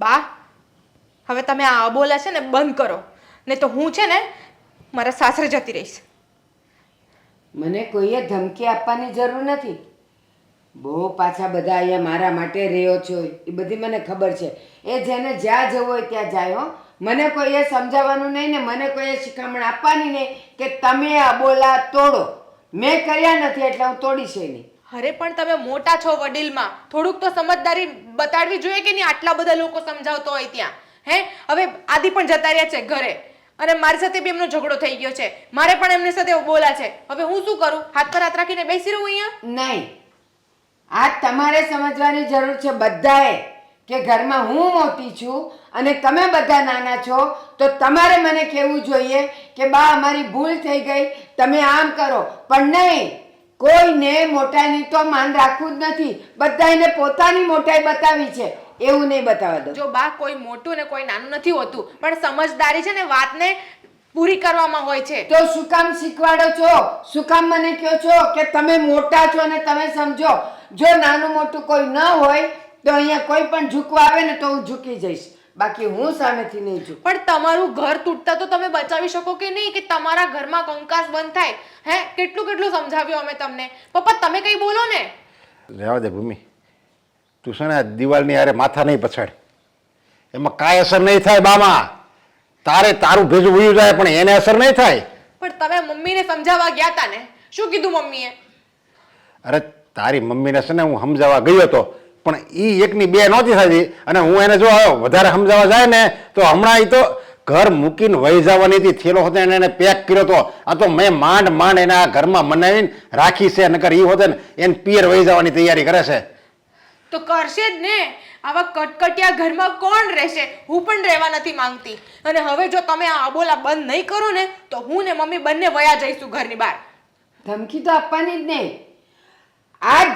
બા, હવે તમે આ અબોલા છે ને બંધ કરો. ને તો હું છે ને મારા સાસરે જતી રહીશ. મને કોઈએ ધમકી આપવાની જરૂર નથી. બહુ પાછા બધા અહીંયા મારા માટે રહ્યો છો, એ બધી મને ખબર છે. એ જેને જ્યાં જવું હોય ત્યાં જાય, હો. મને કોઈએ સમજાવવાનું નહીં ને મને કોઈએ શિખામણ આપવાની નહીં કે તમે આ બોલા તોડો. મેં કર્યા નથી, એટલે હું તોડીશ નહીં અરે પણ તમે મોટા છો વડીલમાં. થોડુંક તો સમજદારી બતાડવી જોઈએ કે નહીં? આટલા બધા લોકો સમજાવતો હોય ત્યાં. હે? હવે આદિ પણ જતા રહ્યા છે ઘરે. અને મારી સાથે બી એમનો ઝઘડો થઈ ગયો છે. મારે પણ એમની સાથે બોલા છે. હવે હું શું કરું? હાથ પર હાથ રાખીને બેસી રહું અહીંયા? નહીં. આ તમારે સમજવાની જરૂર છે બધાએ કે ઘરમાં હું મોટી છું અને તમે બધા નાના છો, તો તમારે મને કહેવું જોઈએ કે બા અમારી ભૂલ થઈ ગઈ. તમે આમ કરો. પણ નહીં. કોઈને મોટાની તો માન રાખવું જ નથી. બધાને પોતાની મોટાઈ બતાવી છે. એવું નહીં બતાવવા દો. જો બા કોઈ મોટું ને કોઈ નાનું નથી હોતું પણ સમજદારી છે ને વાતને પૂરી કરવામાં હોય છે. તો શું કામ શીખવાડો છો? શું કામ મને કહો છો કે તમે મોટા છો અને તમે સમજો? જો નાનું મોટું કોઈ ન હોય તો અહીંયા કોઈ પણ ઝૂકવા આવે ને તો હું ઝૂકી જઈશ. બાકી હું સામેથી નહીં છું. પણ તમારું ઘર તૂટતા તો તમે બચાવી શકો કે નહીં? કે તમારા ઘરમાં કંકાસ બંધ થાય? હે? કેટલું કેટલું સમજાવ્યું અમે તમને? પપ્પા તમે કઈ બોલો ને? રહેવા દે ભૂમિ. તું છે ને દિવાલની હારે માથા નહીં પછાડ. એમાં કાંઈ અસર નહીં થાય બામાં. તારે તારું ભેજું ઉયું જાય પણ એને અસર નહીં થાય. પણ તમે મમ્મીને સમજાવવા ગયા હતા ને? શું કીધું મમ્મીએ? અરે તારી મમ્મીને છે ને હું સમજાવવા ગયો હતો પણ એ એકની બે નહોતી થતી અને હું એને જો વધારે સમજાવવા જાય ને તો હમણાં એ તો ઘર મૂકીને વહી જવાની હતી. થેલો હતો એને એને પેક કર્યો હતો. આ તો મેં માંડ માંડ એના ઘરમાં મનાવીને રાખી છે નકર એ હોતે ને એને પિયર વહી જવાની તૈયારી કરે છે. તો કરશે જ ને. આવા કટકટિયા ઘરમાં કોણ રહેશે? હું પણ રહેવા નથી માંગતી. અને હવે જો તમે આ અબોલા બંધ નહીં કરો ને તો હું ને મમ્મી બંને વયા જઈશું ઘરની બહાર. ધમકી તો આપવાની જ નહીં. આ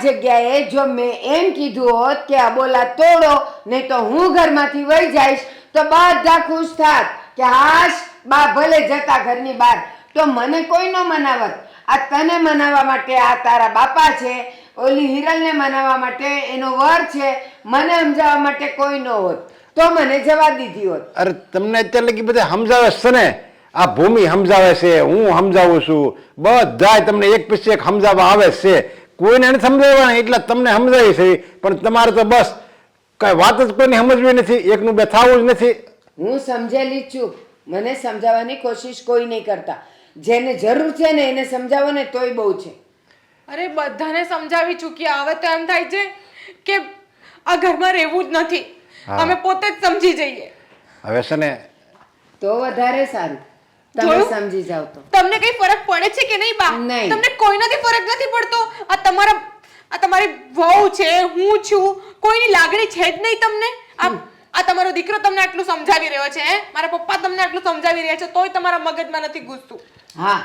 જગ્યાએ જો મેં એમ કીધું હોત કે આ બોલા તોડો, નહીં તો હું ઘરમાંથી વહી જઈશ, તો બધા ખુશ થાત કે હાશ, બા ભલે જતા ઘરની બહાર. તો મને કોઈ ન મનાવત. આ તને મનાવવા માટે આ તારા બાપા છે, ઓલી હિરલને મનાવવા માટે એનો વર છે, મને સમજાવવા માટે કોઈ ન હોત. તો મને જવા દીધી હોત. અરે તમને અત્યારે લગી બધા સમજાવે છે ને? આ ભૂમિ સમજાવે છે, હું સમજાવું છું. બધા તમને એક પછી એક સમજાવવા આવે છે. કોઈને નથી સમજાવવાના એટલે તમને સમજાવી છે. પણ તમારે તો બસ કઈ વાત જ કોઈને સમજવી નથી એકનું બે થવું જ નથી. હું સમજેલી છું. મને સમજાવવાની કોશિશ કોઈ નહીં કરતા. જેને જરૂર છે ને એને સમજાવો ને તોય બહુ છે. અરે બધાને સમજાવી ચૂક્યા આવે તો એમ થાય છે કે આ ઘરમાં રહેવું જ નથી. અમે પોતે જ સમજી જઈએ. હવે છે ને તો વધારે સારું. તમે સમજી જાવ તો. તમને કઈ ફરક પડે છે કે નહીં બા? તમને કોઈનાથી ફરક નથી પડતો? આ તમારા આ તમારી વહુ છે હું છું. કોઈની લાગણી છે જ નહીં તમને? આ તમારો દીકરો તમને આટલું સમજાવી રહ્યો છે મારા પપ્પા તમને આટલું સમજાવી રહ્યા છે તોય તમારા મગજમાં નથી ઘૂસતું. હા.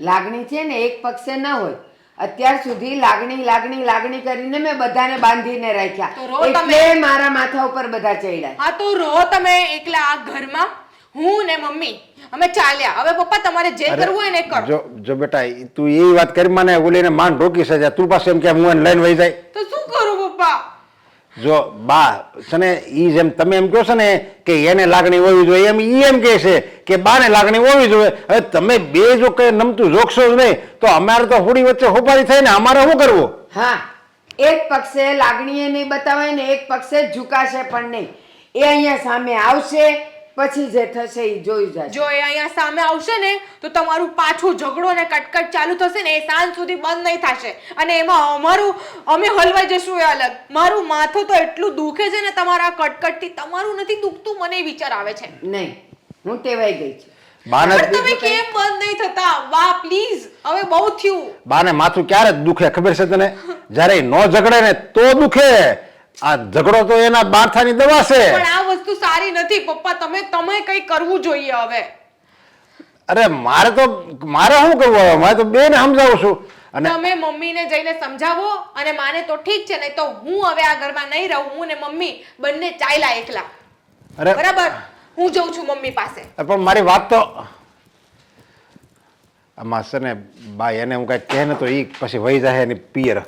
લાગણી છે ને એક પક્ષે ન હોય. અત્યાર સુધી લાગણી લાગણી લાગણી કરીને મેં બધાને બાંધીને રાખ્યા. રો તમે. એટલે મારા માથા ઉપર બધા ચડ્યા. હા તો રહો તમે એકલા આ ઘરમાં. હું ને મમ્મી અમે ચાલ્યા. હવે પપ્પા તમારે જે કરવું હોય ને એ કરો. જો જો બેટા તું એ વાત કરી મને ઓલીને માન રોકી છે તું પાસે એમ કે હું એને લઈને વહી જાય. તો શું કરું પપ્પા? જો બા છે ને ઈ જેમ તમે એમ કહો છો ને કે એને લાગણી હોવી જોઈએ એમ ઈ એમ કહે છે કે બાને લાગણી હોવી જોઈએ. હવે તમે બે જો કે નમતું જોકશો જ નહીં તો અમારે તો હોડી વચ્ચે હોપારી થાય ને અમારે શું કરવું? હા એક પક્ષે લાગણીએ નહીં બતાવે ને એક પક્ષે ઝુકાશે પણ નહીં. એ અહીંયા સામે આવશે પછી જે થશે એ જોઈ જશે. જો એ અહીંયા સામે આવશે ને તો તમારું પાછું ઝઘડો ને કટકટ ચાલુ થશે ને એ સાંજ સુધી બંધ નહીં થશે. અને એમાં અમારું અમે હલવાઈ જશું એ અલગ. મારું માથું તો એટલું દુખે છે ને તમારા કટકટથી તમારું નથી દુખતું મને એ વિચાર આવે છે. નહીં હું ટેવાઈ ગઈ છું. તમે કેમ બંધ નહીં થતા? વાહ પ્લીઝ હવે બહુ થયું. બાને માથું ક્યારે દુખે ખબર છે તને? જ્યારે નો ઝઘડે ને તો દુખે. આ ઝઘડો તો એના બારથાની દવા છે. પણ આ વસ્તુ સારી નથી પપ્પા તમે તમે કઈ કરવું જોઈએ હવે. અરે મારે તો મારે શું કરવું હવે? મારે તો બેને સમજાવું છું. અને તમે મમ્મીને જઈને સમજાવો અને માને તો ઠીક છે નહીં તો હું હવે આ ઘરમાં નહીં રહું હું ને મમ્મી બંને ચાલ્યા એકલા. અરે બરાબર? હું જઉં છું મમ્મી પાસે. પણ મારી વાત તો આમાં છે ને બા એને હું કઈ કહે ને તો એ પછી વહી જાય એની પિયર.